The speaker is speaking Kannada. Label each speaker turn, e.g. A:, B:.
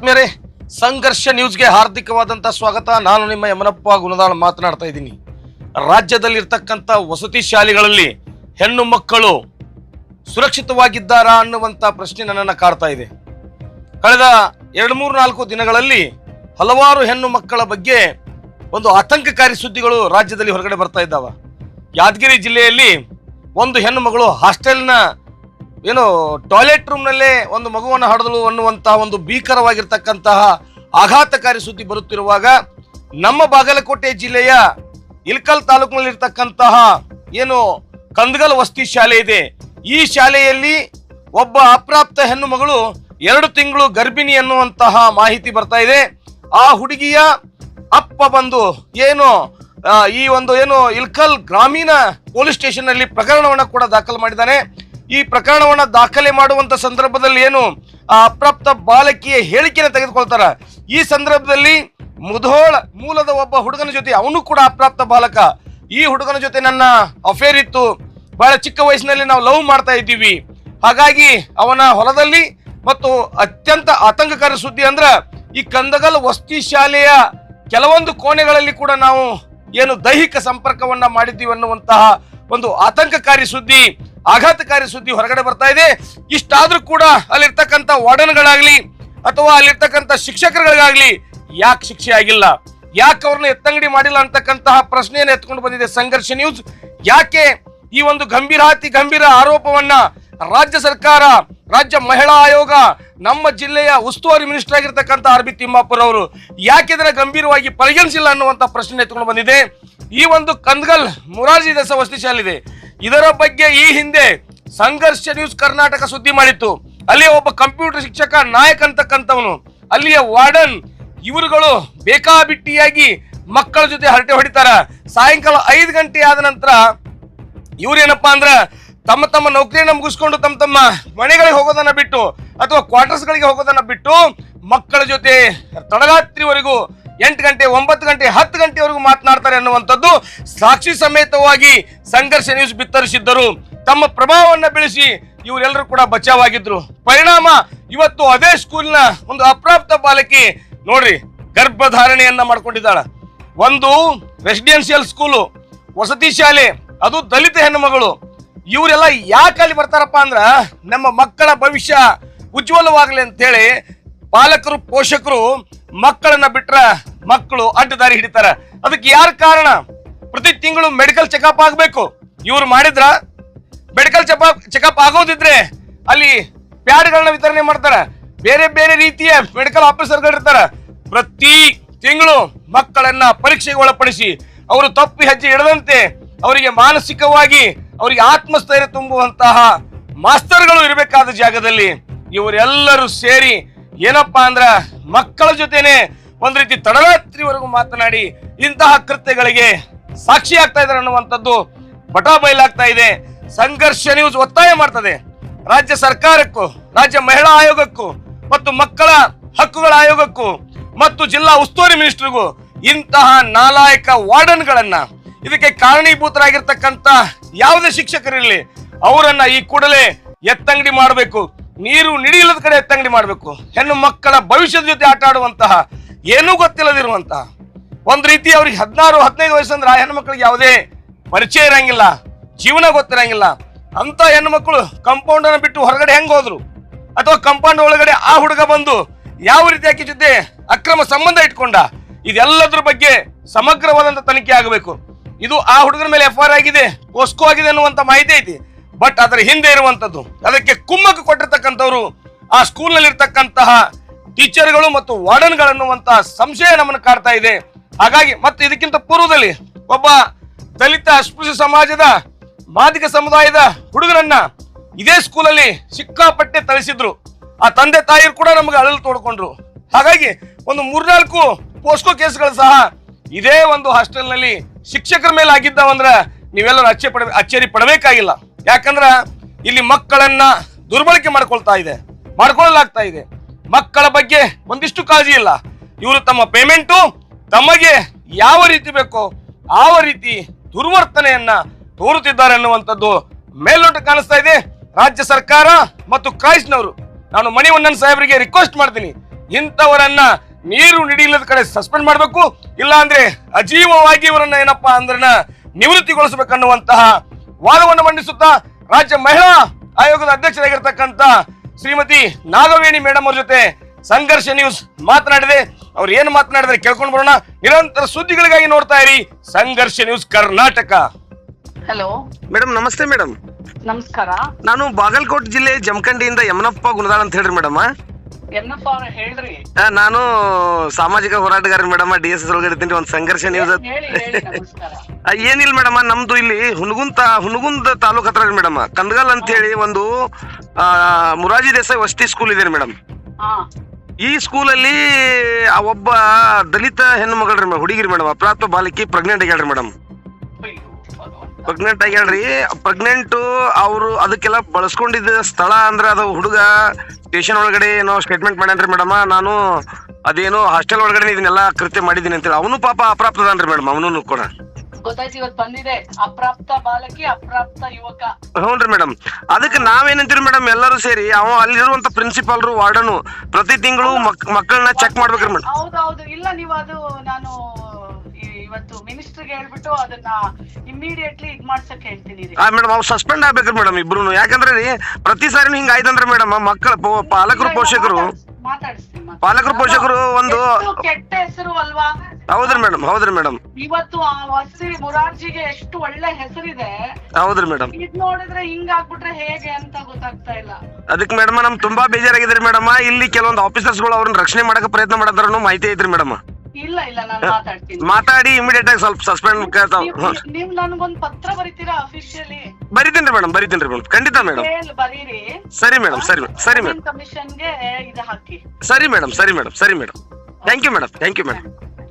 A: ಆತ್ಮೀಯರೇ, ಸಂಘರ್ಷ ನ್ಯೂಸ್ಗೆ ಹಾರ್ದಿಕವಾದಂಥ ಸ್ವಾಗತ. ನಾನು ನಿಮ್ಮ ಯಮನಪ್ಪ ಗುಣದಾಳ್ ಮಾತನಾಡ್ತಾ ಇದ್ದೀನಿ. ರಾಜ್ಯದಲ್ಲಿರ್ತಕ್ಕಂಥ ವಸತಿ ಶಾಲೆಗಳಲ್ಲಿ ಹೆಣ್ಣು ಮಕ್ಕಳು ಸುರಕ್ಷಿತವಾಗಿದ್ದಾರಾ ಅನ್ನುವಂಥ ಪ್ರಶ್ನೆ ನನ್ನನ್ನು ಕಾಡ್ತಾ ಇದೆ. ಕಳೆದ ಎರಡು ಮೂರು ನಾಲ್ಕು ದಿನಗಳಲ್ಲಿ ಹಲವಾರು ಹೆಣ್ಣು ಮಕ್ಕಳ ಬಗ್ಗೆ ಒಂದು ಆತಂಕಕಾರಿ ಸುದ್ದಿಗಳು ರಾಜ್ಯದಲ್ಲಿ ಹೊರಗಡೆ ಬರ್ತಾ ಇದ್ದಾವೆ. ಯಾದಗಿರಿ ಜಿಲ್ಲೆಯಲ್ಲಿ ಒಂದು ಹೆಣ್ಣು ಮಗಳು ಹಾಸ್ಟೆಲ್ನ ಏನು ಟಾಯ್ಲೆಟ್ ರೂಮ್ನಲ್ಲೇ ಒಂದು ಮಗುವನ್ನು ಹಡದಲು ಅನ್ನುವಂತಹ ಒಂದು ಭೀಕರವಾಗಿರ್ತಕ್ಕಂತಹ ಆಘಾತಕಾರಿ ಸುದ್ದಿ ಬರುತ್ತಿರುವಾಗ ನಮ್ಮ ಬಾಗಲಕೋಟೆ ಜಿಲ್ಲೆಯ ಇಲ್ಕಲ್ ತಾಲೂಕಿನಲ್ಲಿರ್ತಕ್ಕಂತಹ ಏನು ಕಂದಗಲ್ ವಸ್ತಿ ಶಾಲೆ ಇದೆ. ಈ ಶಾಲೆಯಲ್ಲಿ ಒಬ್ಬ ಅಪ್ರಾಪ್ತ ಹೆಣ್ಣು ಮಗಳು ಎರಡು ತಿಂಗಳು ಗರ್ಭಿಣಿ ಅನ್ನುವಂತಹ ಮಾಹಿತಿ ಬರ್ತಾ ಇದೆ. ಆ ಹುಡುಗಿಯ ಅಪ್ಪ ಬಂದು ಏನು ಈ ಒಂದು ಏನು ಇಲ್ಕಲ್ ಗ್ರಾಮೀಣ ಪೊಲೀಸ್ ಸ್ಟೇಷನ್ ಪ್ರಕರಣವನ್ನು ಪ್ರಕರಣವನ್ನ ಕೂಡ ದಾಖಲು ಮಾಡಿದ್ದಾನೆ. ಈ ಪ್ರಕರಣವನ್ನ ದಾಖಲೆ ಮಾಡುವಂತ ಸಂದರ್ಭದಲ್ಲಿ ಏನು ಆ ಅಪ್ರಾಪ್ತ ಬಾಲಕಿಯ ಹೇಳಿಕೆಯನ್ನು ತೆಗೆದುಕೊಳ್ತಾರ. ಈ ಸಂದರ್ಭದಲ್ಲಿ ಮುಧೋಳ ಮೂಲದ ಒಬ್ಬ ಹುಡುಗನ ಜೊತೆ ಅವನು ಕೂಡ ಅಪ್ರಾಪ್ತ ಬಾಲಕ. ಈ ಹುಡುಗನ ಜೊತೆ ನನ್ನ ಅಫೇರ್ ಇತ್ತು. ಬಹಳ ಚಿಕ್ಕ ವಯಸ್ಸಿನಲ್ಲಿ ನಾವು ಲವ್ ಮಾಡ್ತಾ ಇದ್ದೀವಿ. ಹಾಗಾಗಿ ಅವನ ಹೊಲದಲ್ಲಿ ಮತ್ತು ಅತ್ಯಂತ ಆತಂಕಕಾರಿ ಸುದ್ದಿ ಅಂದ್ರ ಈ ಕಂದಗಲ್ ವಸ್ತಿ ಶಾಲೆಯ ಕೆಲವೊಂದು ಕೋಣೆಗಳಲ್ಲಿ ಕೂಡ ನಾವು ಏನು ದೈಹಿಕ ಸಂಪರ್ಕವನ್ನ ಮಾಡಿದ್ದೀವಿ ಅನ್ನುವಂತಹ ಒಂದು ಆತಂಕಕಾರಿ ಸುದ್ದಿ. ಆಘಾತಕಾರಿ ಸುದ್ದಿ ಹೊರಗಡೆ ಬರ್ತಾ ಇದೆ. ಇಷ್ಟಾದ್ರೂ ಕೂಡ ಅಲ್ಲಿರ್ತಕ್ಕಂಥ ವಾರ್ಡನ್ಗಳಾಗ್ಲಿ ಅಥವಾ ಅಲ್ಲಿರ್ತಕ್ಕಂಥ ಶಿಕ್ಷಕರುಗಳಿಗಾಗ್ಲಿ ಯಾಕೆ ಶಿಕ್ಷೆ ಆಗಿಲ್ಲ? ಯಾಕೆ ಅವ್ರನ್ನ ಎತ್ತಂಗಡಿ ಮಾಡಿಲ್ಲ ಅಂತಕ್ಕಂತಹ ಪ್ರಶ್ನೆಯನ್ನು ಎತ್ಕೊಂಡು ಬಂದಿದೆ ಸಂಘರ್ಷ ನ್ಯೂಸ್. ಯಾಕೆ ಈ ಒಂದು ಗಂಭೀರಾತಿ ಗಂಭೀರ ಆರೋಪವನ್ನ ರಾಜ್ಯ ಸರ್ಕಾರ, ರಾಜ್ಯ ಮಹಿಳಾ ಆಯೋಗ, ನಮ್ಮ ಜಿಲ್ಲೆಯ ಉಸ್ತುವಾರಿ ಮಿನಿಸ್ಟರ್ ಆಗಿರ್ತಕ್ಕಂಥ ಆರ್ ಬಿ ತಿಮ್ಮಾಪುರ್ ಅವರು ಯಾಕೆ ಇದನ್ನ ಗಂಭೀರವಾಗಿ ಪರಿಗಣಿಸಿಲ್ಲ ಅನ್ನುವಂತ ಪ್ರಶ್ನೆ ಎತ್ಕೊಂಡು ಬಂದಿದೆ. ಈ ಒಂದು ಕಂದಗಲ್ ಮುರಾರ್ಜಿ ದಸ ವಸತಿ ಶಾಲೆ ಇದೆ ಇದರ ಬಗ್ಗೆ ಈ ಹಿಂದೆ ಸಂಘರ್ಷ ನ್ಯೂಸ್ ಕರ್ನಾಟಕ ಸುದ್ದಿ ಮಾಡಿತ್ತು. ಅಲ್ಲಿ ಒಬ್ಬ ಕಂಪ್ಯೂಟರ್ ಶಿಕ್ಷಕ, ನಾಯಕ್ ಅಂತಕ್ಕಂಥವನು. ಅಲ್ಲಿಯ ವಾರ್ಡನ್, ಇವರುಗಳು ಬೇಕಾಬಿಟ್ಟಿಯಾಗಿ ಮಕ್ಕಳ ಜೊತೆ ಹರಟೆ ಹೊಡಿತಾರ. ಸಾಯಂಕಾಲ ಐದು ಗಂಟೆ ಆದ ನಂತರ ಇವ್ರೇನಪ್ಪಾ ಅಂದ್ರ ತಮ್ಮ ತಮ್ಮ ನೌಕರಿಯನ್ನ ಮುಗಿಸ್ಕೊಂಡು ತಮ್ಮ ತಮ್ಮ ಮನೆಗಳಿಗೆ ಹೋಗೋದನ್ನ ಬಿಟ್ಟು ಅಥವಾ ಕ್ವಾರ್ಟರ್ಸ್ ಗಳಿಗೆ ಹೋಗೋದನ್ನ ಬಿಟ್ಟು ಮಕ್ಕಳ ಜೊತೆ ತಡರಾತ್ರಿವರೆಗೂ ಎಂಟು ಗಂಟೆ, ಒಂಬತ್ತು ಗಂಟೆ, ಹತ್ತು ಗಂಟೆವರೆಗೂ ಮಾತನಾಡ್ತಾರೆ ಅನ್ನುವಂಥದ್ದು ಸಾಕ್ಷಿ ಸಮೇತವಾಗಿ ಸಂಘರ್ಷ ನ್ಯೂಸ್ ಬಿತ್ತರಿಸಿದ್ದರು. ತಮ್ಮ ಪ್ರಭಾವವನ್ನ ಬೆಳೆಸಿ ಇವರೆಲ್ಲರೂ ಕೂಡ ಬಚಾವಾಗಿದ್ರು. ಪರಿಣಾಮ ಇವತ್ತು ಅದೇ ಸ್ಕೂಲ್ನ ಒಂದು ಅಪ್ರಾಪ್ತ ಬಾಲಕಿ ನೋಡ್ರಿ, ಗರ್ಭಧಾರಣೆಯನ್ನ ಮಾಡ್ಕೊಂಡಿದ್ದಾಳೆ. ಒಂದು ರೆಸಿಡೆನ್ಷಿಯಲ್ ಸ್ಕೂಲು ವಸತಿ ಶಾಲೆ, ಅದು ದಲಿತ ಹೆಣ್ಣುಮಗಳು. ಇವರೆಲ್ಲ ಯಾಕೆ ಅಲ್ಲಿ ಬರ್ತಾರಪ್ಪ ಅಂದ್ರ, ನಮ್ಮ ಮಕ್ಕಳ ಭವಿಷ್ಯ ಉಜ್ವಲವಾಗಲಿ ಅಂತೇಳಿ ಪಾಲಕರು, ಪೋಷಕರು ಮಕ್ಕಳನ್ನ ಬಿಟ್ರ ಮಕ್ಕಳು ಅಡ್ಡ ದಾರಿ ಹಿಡಿತಾರ. ಅದಕ್ಕೆ ಯಾರ ಕಾರಣ? ಪ್ರತಿ ತಿಂಗಳು ಮೆಡಿಕಲ್ ಚೆಕಪ್ ಆಗಬೇಕು. ಇವ್ರು ಮಾಡಿದ್ರ ಮೆಡಿಕಲ್ ಚೆಕಪ್ ಚೆಕಪ್ ಆಗೋದಿದ್ರೆ ಅಲ್ಲಿ ಪ್ಯಾಡ್ಗಳನ್ನ ವಿತರಣೆ ಮಾಡ್ತಾರ. ಬೇರೆ ಬೇರೆ ರೀತಿಯ ಮೆಡಿಕಲ್ ಆಫೀಸರ್ಗಳು ಇರ್ತಾರ ಪ್ರತಿ ತಿಂಗಳು ಮಕ್ಕಳನ್ನ ಪರೀಕ್ಷೆಗೆ ಒಳಪಡಿಸಿ ಅವರು ತಪ್ಪಿ ಹೆಜ್ಜೆ ಇಡದಂತೆ ಅವರಿಗೆ ಮಾನಸಿಕವಾಗಿ ಅವರಿಗೆ ಆತ್ಮಸ್ಥೈರ್ಯ ತುಂಬುವಂತಹ ಮಾಸ್ತರ್ಗಳು ಇರಬೇಕಾದ ಜಾಗದಲ್ಲಿ ಇವರೆಲ್ಲರೂ ಸೇರಿ ಏನಪ್ಪಾ ಅಂದ್ರ ಮಕ್ಕಳ ಜೊತೆನೆ ಒಂದ್ ರೀತಿ ತಡರಾತ್ರಿವರೆಗೂ ಮಾತನಾಡಿ ಇಂತಹ ಕೃತ್ಯಗಳಿಗೆ ಸಾಕ್ಷಿ ಆಗ್ತಾ ಇದಾರೆ ಅನ್ನುವಂಥದ್ದು ಬಟಾ ಬಯಲಾಗ್ತಾ ಇದೆ. ಸಂಘರ್ಷ ನ್ಯೂಸ್ ಒತ್ತಾಯ ಮಾಡ್ತದೆ. ರಾಜ್ಯ ಸರ್ಕಾರಕ್ಕೂ, ರಾಜ್ಯ ಮಹಿಳಾ ಆಯೋಗಕ್ಕೂ ಮತ್ತು ಮಕ್ಕಳ ಹಕ್ಕುಗಳ ಆಯೋಗಕ್ಕೂ ಮತ್ತು ಜಿಲ್ಲಾ ಉಸ್ತುವಾರಿ ಮಿನಿಸ್ಟರ್ಗೂ ಇಂತಹ ನಾಲಾಯಕ ವಾರ್ಡನ್ಗಳನ್ನ ಇದಕ್ಕೆ ಕಾರಣೀಭೂತರಾಗಿರ್ತಕ್ಕಂಥ ಯಾವುದೇ ಶಿಕ್ಷಕರಿರಲಿ, ಅವರನ್ನ ಈ ಕೂಡಲೇ ಎತ್ತಂಗಡಿ ಮಾಡಬೇಕು. ನೀರು ನಿಡಿಯಿಲ್ಲದ ಕಡೆ ಎತ್ತಂಗಡಿ ಮಾಡಬೇಕು. ಹೆಣ್ಣು ಮಕ್ಕಳ ಭವಿಷ್ಯದ ಜೊತೆ ಆಟ ಆಡುವಂತಹ ಏನೂ ಗೊತ್ತಿಲ್ಲದಿರುವಂತ. ಒಂದು ರೀತಿ ಅವ್ರಿಗೆ ಹದಿನಾರು, ಹದಿನೈದು ವಯಸ್ಸಂದ್ರೆ ಆ ಹೆಣ್ಣು ಮಕ್ಕಳಿಗೆ ಯಾವುದೇ ಪರಿಚಯ ಇರಂಗಿಲ್ಲ, ಜೀವನ ಗೊತ್ತಿರಂಗಿಲ್ಲ. ಅಂತ ಹೆಣ್ಣು ಮಕ್ಕಳು ಕಂಪೌಂಡ್ ಅನ್ನು ಬಿಟ್ಟು ಹೊರಗಡೆ ಹೆಂಗ್ ಹೋದ್ರು? ಅಥವಾ ಕಂಪೌಂಡ್ ಒಳಗಡೆ ಆ ಹುಡುಗ ಬಂದು ಯಾವ ರೀತಿ ಆಕೆ ಜೊತೆ ಅಕ್ರಮ ಸಂಬಂಧ ಇಟ್ಕೊಂಡ? ಇದೆಲ್ಲದ್ರ ಬಗ್ಗೆ ಸಮಗ್ರವಾದಂತ ತನಿಖೆ ಆಗಬೇಕು. ಇದು ಆ ಹುಡುಗನ ಮೇಲೆ ಎಫ್ ಆರ್ ಆಗಿದೆ ಕೋಸ್ಕೋ ಆಗಿದೆ ಅನ್ನುವಂತ ಮಾಹಿತಿ ಐತಿ. ಬಟ್ ಅದರ ಹಿಂದೆ ಇರುವಂತದ್ದು, ಅದಕ್ಕೆ ಕುಮ್ಮಕ್ಕು ಕೊಟ್ಟಿರ್ತಕ್ಕಂಥವ್ರು ಆ ಸ್ಕೂಲ್ನಲ್ಲಿ ಇರ್ತಕ್ಕಂತಹ ಟೀಚರ್ಗಳು ಮತ್ತು ವಾರ್ಡನ್ಗಳನ್ನುವಂತಹ ಸಂಶಯ ನಮ್ಮನ್ನು ಕಾಡ್ತಾ ಇದೆ. ಹಾಗಾಗಿ ಮತ್ತೆ ಇದಕ್ಕಿಂತ ಪೂರ್ವದಲ್ಲಿ ಒಬ್ಬ ದಲಿತ ಅಸ್ಪೃಶ್ಯ ಸಮಾಜದ ಮಾದಿಗ ಸಮುದಾಯದ ಹುಡುಗರನ್ನ ಇದೇ ಸ್ಕೂಲಲ್ಲಿ ಸಿಕ್ಕಾಪಟ್ಟೆ ತಳಿಸಿದ್ರು ಆ ತಂದೆ ತಾಯಿರು ಕೂಡ ನಮಗೆ ಅಳಲು ತೋಡ್ಕೊಂಡ್ರು. ಹಾಗಾಗಿ ಒಂದು ಮೂರ್ನಾಲ್ಕು ಪೋಸ್ಕೋ ಕೇಸ್ಗಳು ಸಹ ಇದೇ ಒಂದು ಹಾಸ್ಟೆಲ್ನಲ್ಲಿ ಶಿಕ್ಷಕರ ಮೇಲೆ ಆಗಿದ್ದಾವಂದ್ರ ನೀವೆಲ್ಲರೂ ಅಚ್ಚೆ ಪಡ, ಅಚ್ಚರಿ ಪಡಬೇಕಾಗಿಲ್ಲ. ಯಾಕಂದ್ರ ಇಲ್ಲಿ ಮಕ್ಕಳನ್ನ ದುರ್ಬಳಕೆ ಮಾಡ್ಕೊಳ್ತಾ ಇದೆ. ಮಾಡ್ಕೊಳ್ಳಲಾಗ್ತಾ ಇದೆ. ಮಕ್ಕಳ ಬಗ್ಗೆ ಒಂದಿಷ್ಟು ಕಾಳಜಿ ಇಲ್ಲ. ಇವರು ತಮ್ಮ ಪೇಮೆಂಟು ತಮಗೆ ಯಾವ ರೀತಿ ಬೇಕೋ ಯಾವ ರೀತಿ ದುರ್ವರ್ತನೆಯನ್ನ ತೋರುತ್ತಿದ್ದಾರೆ ಅನ್ನುವಂಥದ್ದು ಮೇಲ್ನೋಟ ಕಾಣಿಸ್ತಾ ಇದೆ. ರಾಜ್ಯ ಸರ್ಕಾರ ಮತ್ತು ಕ್ರೈಸ್ಟ್ನವರು. ನಾನು ಮಣಿವಣ್ಣನ್ ಸಾಹೇಬರಿಗೆ ರಿಕ್ವೆಸ್ಟ್ ಮಾಡ್ತೀನಿ. ಇಂಥವರನ್ನ ನೀರು ನಿಡಿಲ್ಲದ ಕಡೆ ಸಸ್ಪೆಂಡ್ ಮಾಡಬೇಕು. ಇಲ್ಲ ಅಂದ್ರೆ ಅಜೀವವಾಗಿ ಇವರನ್ನ ಏನಪ್ಪಾ ಅಂದ್ರ ನಿವೃತ್ತಿಗೊಳಿಸಬೇಕನ್ನುವಂತಹ ವಾದವನ್ನು ಮಂಡಿಸುತ್ತಾ ರಾಜ್ಯ ಮಹಿಳಾ ಆಯೋಗದ ಅಧ್ಯಕ್ಷರಾಗಿರ್ತಕ್ಕಂಥ ಶ್ರೀಮತಿ ನಾಗವೇಣಿ ಮೇಡಮ್ ಅವ್ರ ಜೊತೆ ಸಂಘರ್ಷ ನ್ಯೂಸ್ ಮಾತನಾಡಿದೆ. ಅವ್ರು ಏನು ಮಾತನಾಡಿದ್ರೆ ಕೇಳ್ಕೊಂಡು ಬರೋಣ. ನಿರಂತರ ಸುದ್ದಿಗಳಿಗಾಗಿ ನೋಡ್ತಾ ಇರಿ. Sangharsha news Karnataka.
B: Hello
C: madam ನಮಸ್ತೆ ಮೇಡಮ್.
B: ನಮಸ್ಕಾರ.
C: ನಾನು ಬಾಗಲಕೋಟ್ ಜಿಲ್ಲೆ ಜಮಖಂಡಿಯಿಂದ ಯಮನಪ್ಪ ಗುಣದಾಳ್ ಅಂತ ಹೇಳ್ರಿ ಮೇಡಮ್.
B: ಹೇಳ್ರಿ.
C: ನಾನು ಸಾಮಾಜಿಕ ಹೋರಾಟಗಾರ ಮೇಡಮ್ ಡಿ ಎಸ್ ಎಸ್ ಒಳಗಡೆ ಇದ್ದೀನಿ ಒಂದು ಸಂಘರ್ಷ ನ್ಯೂಸ್ ಏನಿಲ್ಲ ಮೇಡಮ್ ನಮ್ದು ಇಲ್ಲಿ ಹುನಗುಂದ ಹುನಗುಂದ ತಾಲೂಕ್ ಹತ್ರ ಮೇಡಮ್. ಕಂದಗಲ್ ಅಂತ ಹೇಳಿ ಒಂದು ಮುರಾಜಿ ದೇಸಾಯಿ ವಸತಿ ಸ್ಕೂಲ್ ಇದೆ ಮೇಡಮ್. ಈ ಸ್ಕೂಲಲ್ಲಿ ಅಲ್ಲಿ ಒಬ್ಬ ದಲಿತ ಹೆಣ್ಣು ಮಗಳ್ರಿ ಹುಡುಗಿರಿ ಮೇಡಮ್ ಅಪ್ರಾಪ್ತ ಬಾಲಕಿ ಪ್ರೆಗ್ನೆಂಟ್ ಆಗ್ಯಾಳ್ರಿ ಮೇಡಮ್. ಪ್ರೆಗ್ನೆಂಟ್ ಆಗ್ಯಾಳ್ರಿ. ಪ್ರೆಗ್ನೆಂಟ್ ಅವರು ಅದಕ್ಕೆಲ್ಲ ಬಳಸ್ಕೊಂಡಿದ್ದ ಸ್ಥಳ ಅಂದ್ರೆ ಅದು ಹುಡುಗ ಸ್ಟೇಷನ್ ಒಳಗಡೆ ಏನೋ ಸ್ಟೇಟ್ಮೆಂಟ್ ಮಾಡ್ಯಾನ್ರಿ ಮೇಡಮ್ ನಾನು ಅದೇನೋ ಹಾಸ್ಟೆಲ್ ಒಳಗಡೆ ಇದನ್ನೆಲ್ಲ ಕೃತ್ಯ ಮಾಡಿದ್ದೀನಿ ಅಂತೇಳಿ. ಅವನು ಪಾಪ ಅಪ್ರಾಪ್ತದನ್ರಿ ಮೇಡಮ್ ಅವನು ಕೂಡ.
B: ಗೊತ್ತಾಯ್ತು ಇವತ್ ಬಂದಿದೆ. ಅಪ್ರಾಪ್ತ ಬಾಲಕಿ ಅಪ್ರಾಪ್ತ ಯುವಕ.
C: ಹ್ಞೂನ್ರಿ ಮೇಡಮ್ ಅದಕ್ಕೆ ನಾವೇನಂತೀವಿ ಮೇಡಮ್ ಎಲ್ಲರೂ ಸೇರಿ ಅವ ಅಲ್ಲಿರುವಂತ ಪ್ರಿನ್ಸಿಪಾಲ್ರು ವಾರ್ಡನು ಪ್ರತಿ ತಿಂಗಳು ಮಕ್ ಮಕ್ಕಳನ್ನ ಚೆಕ್ ಮಾಡ್ಬೇಕ್ರಿ ಮೇಡಮ್
B: ಹೌದೌದು ಇಲ್ಲ ನೀವು ಅದು ನಾನು ಇವತ್ತು ಮಿನಿಸ್ಟರ್ಗೆ ಹೇಳ್ಬಿಟ್ಟು ಅದನ್ನ ಇಮಿಡಿಯೇಟ್ಲಿ ಇದ್ ಮಾಡ್ಸಕ್ ಹೇಳ್ತೀನಿ ರೀ.
C: ಆ ಮೇಡಮ್ ಅವ್ರು ಸಸ್ಪೆಂಡ್ ಆಗ್ಬೇಕ್ರಿ ಮೇಡಮ್ ಇಬ್ರು ಯಾಕಂದ್ರೆ ರೀ ಪ್ರತಿ ಸಾರಿನೂ ಹಿಂಗ ಆಯ್ತಂದ್ರೆ ಮೇಡಮ್ ಮಕ್ಕಳ ಪೋ- ಪಾಲಕರು ಪೋಷಕರು
B: ಮಾತಾಡಿಸ್ತೀನಿ ಮಾತಾಡ್ಸ್ತೀನಿ.
C: ಪಾಲಕರು ಪೋಷಕರು ಒಂದು
B: ಎಷ್ಟು ಕೆಟ್ಟ ಹೆಸರು ಅಲ್ವಾ?
C: ಹೌದ್ರಿ ಮೇಡಮ್ ಹೌದ್ರಿ ಮೇಡಮ್.
B: ಇವತ್ತು ಆ ವಸಿ ಮುರಾರ್ಜಿಗೆ ಎಷ್ಟು ಒಳ್ಳೆ ಹೆಸರಿದೆ.
C: ಹೌದ್ರಿ ಮೇಡಮ್.
B: ಇದ್ ನೋಡಿದ್ರೆ ಹಿಂಗಾಗ್ಬಿಟ್ರೆ ಹೇಗೆ ಅಂತ ಗೊತ್ತಾಗ್ತಾ ಇಲ್ಲ.
C: ಅದಕ್ಕೆ ಮೇಡಮ್ ನಮ್ ತುಂಬಾ ಬೇಜಾರಾಗಿದ್ರಿ ಮೇಡಮ್. ಇಲ್ಲಿ ಕೆಲವೊಂದು ಆಫೀಸರ್ಸ್ಗಳು ಅವ್ರನ್ನ ರಕ್ಷಣೆ ಮಾಡಕ್ಕೆ ಪ್ರಯತ್ನ ಮಾಡತ್ತಾರ ಮಾಹಿತಿ ಐತ್ರಿ ಮೇಡಮ್.
B: ಇಲ್ಲ ಇಲ್ಲ ನಾನು ಮಾತಾಡ್ತೀನಿ.
C: ಮಾತಾಡಿ ಇಮಿಡಿಯೇಟ್ ಆಗಿ ಸ್ವಲ್ಪ ಸಸ್ಪೆಂಡ್
B: ನೀವ್- ನನ್ಗೊಂದ್ ಪತ್ರ ಬರೀತೀರಾ ಅಫಿಷಿಯಲಿ
C: ಬರಿತೀನಿ ಮೇಡಮ್ ಬರಿತೀನಿ ಮೇಡಮ್ ಖಂಡಿತ ಮೇಡಮ್
B: ಬರೀರಿ.
C: ಸರಿ ಮೇಡಮ್ ಸರಿ ಸರಿ ಮೇಡಮ್
B: ಕಮಿಷನ್ಗೆ ಇದು ಹಾಕಿ.
C: ಸರಿ ಮೇಡಮ್ ಸರಿ ಮೇಡಮ್ ಸರಿ madam thank you madam thank you madam